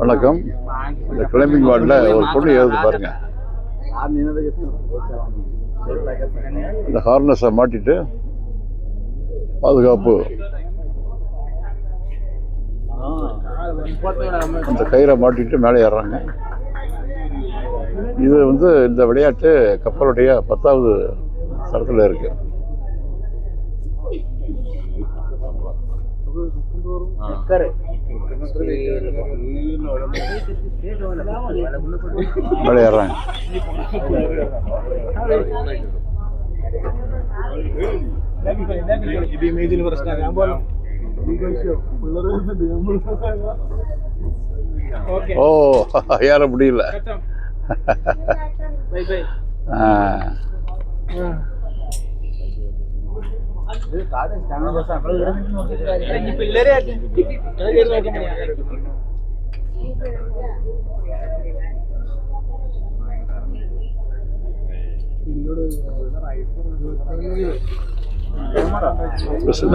வணக்கம். இந்த கிளைம்பிங் வார்டில் ஒரு பொண்ணு ஏறுது பாருங்க. இந்த ஹார்னஸை மாட்டிட்டு பாதுகாப்பு. அந்த கயிறை மாட்டிட்டு மேலே ஏறுறாங்க. இது வந்து இந்த விளையாட்டு கப்பலுடைய பத்தாவது தரத்தில் இருக்கு. Oh, ya Rabbi Allah. Bye bye. Ah. ah.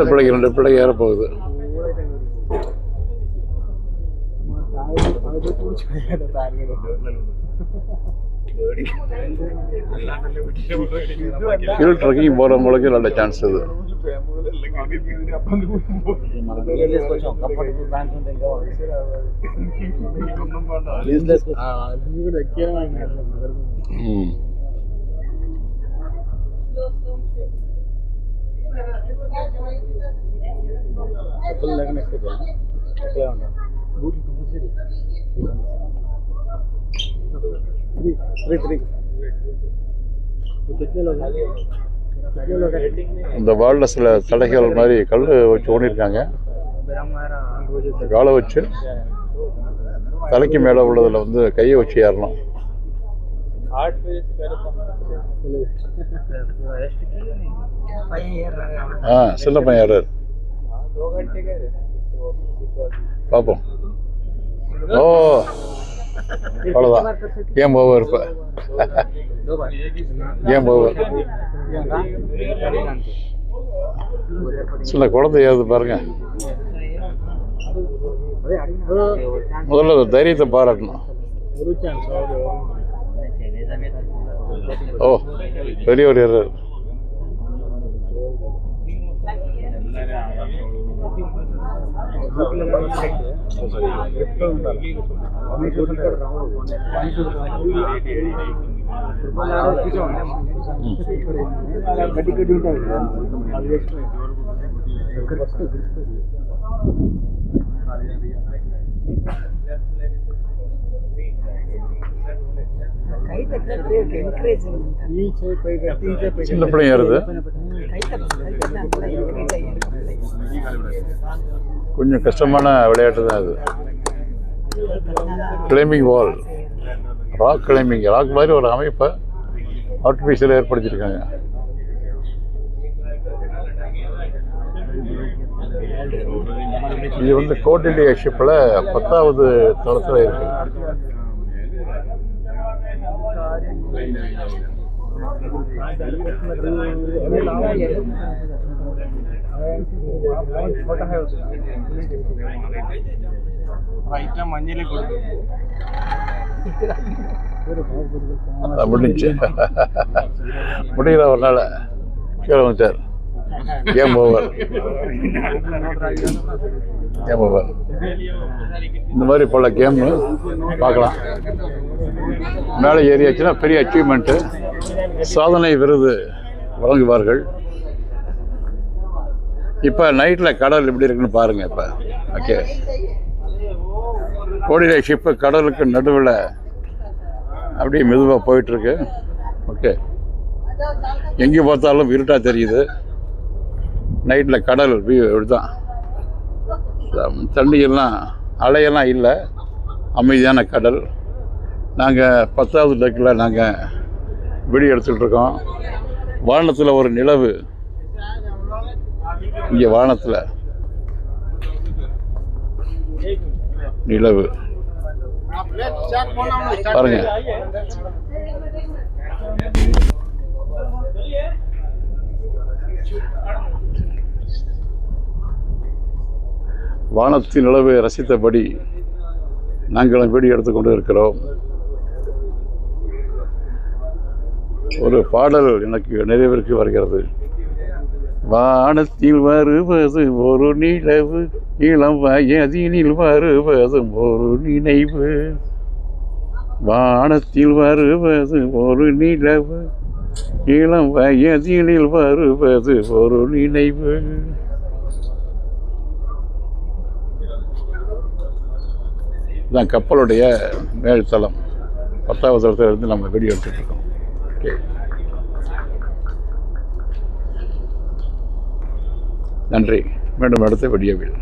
பிள்ளைக்கு ரெண்டு பிள்ளைக்கு ஏறப்போகுது. ஹில் ட்ரெக்கிங் போகிறவங்களுக்கு நல்ல சான்ஸ் இது ம் இந்த வாலில் சில தடைகள் மாதிரி கல் வச்சு ஓடிருக்காங்க காலை வச்சு தலைக்கு மேலே உள்ளதில் வந்து கையை வச்சு ஏறணும். ஆ சின்ன பையன் ஏறாரு. பார்ப்போம். ஓ அவ்வளோதான் கேம் ஓவர் இப்போ. கேம் ஓவர் சில குழந்தை ஏறுது பாருங்க. முதல்ல ஒரு தைரியத்தை பாராட்டணும். ஓ பெரியவர் ஏறாரு కట్టి కట్టి ఉంటుంది అది கை தட்டுறது என்கரேஜ் ఈ చేయి పై కట్టి ఈ చేయి పై சின்ன பிள்ளைங்க ஏறுது கை தட்டுறது நல்லா என்கரேஜ் ஆகியிருக்கும் கொஞ்சம் கஷ்டமான விளையாட்டு தான் அது. Climbing wall rock climbing rock மாதிரி ஒரு அமைப்பை ஆர்டிஃபிஷியல் ஏற்படுத்தியிருக்காங்க. இது வந்து கோட் கோட்டிலியா ஷிப்பில் பத்தாவது தளத்தில் இருக்குது മഞ്ഞിൽ കൊടുക്കും அது முடிஞ்சு முடியல ஒரு நாள் கீழே வந்துட்டார் கேம் ஓவர் கேம் ஓவர் இந்த மாதிரி பல கேம் பார்க்கலாம். மேலே ஏறியாச்சுன்னா பெரிய அச்சீவ்மெண்ட்டு சாதனை விருது வழங்குவார்கள். இப்போ நைட்டில் கடல் எப்படி இருக்குன்னு பாருங்கள் இப்போ. ஓகே கோடிலை ஷிப்பு கடலுக்கு நடுவில் அப்படியே மெதுவாக போயிட்டுருக்கு ஓகே எங்கே பார்த்தாலும் இருட்டாக தெரியுது. நைட்டில் கடல் வியூ தான் தண்ணியெல்லாம் அலையெல்லாம் இல்லை. அமைதியான கடல். நாங்கள் பத்தாவது டெக்கில் நாங்கள் வெடி எடுத்துகிட்டு இருக்கோம். வானத்தில் ஒரு நிலவு. இங்கே வானத்தில். நிலவு. பாருங்க. வானத்தின் நிலவை ரசித்தபடி நாங்களும் வீடியோ எடுத்துக்கொண்டு இருக்கிறோம் ஒரு பாடல் எனக்கு நிறைவிற்கு வருகிறது. வானத்தில் வருவது ஒரு நிலவு இளம் வயதினில் வருவதும் ஒரு நினைவு. வானத்தில் வருவது ஒரு நிலவு இளம் வயதினில் வருவது ஒரு நினைவு. இதுதான் கப்பலுடைய மேல்தளம். பத்தாவது தளத்திலிருந்து நம்ம வீடியோ எடுத்துட்டு இருக்கோம் ஓகே நன்றி. மீண்டும் அடுத்த வீடியோவில்.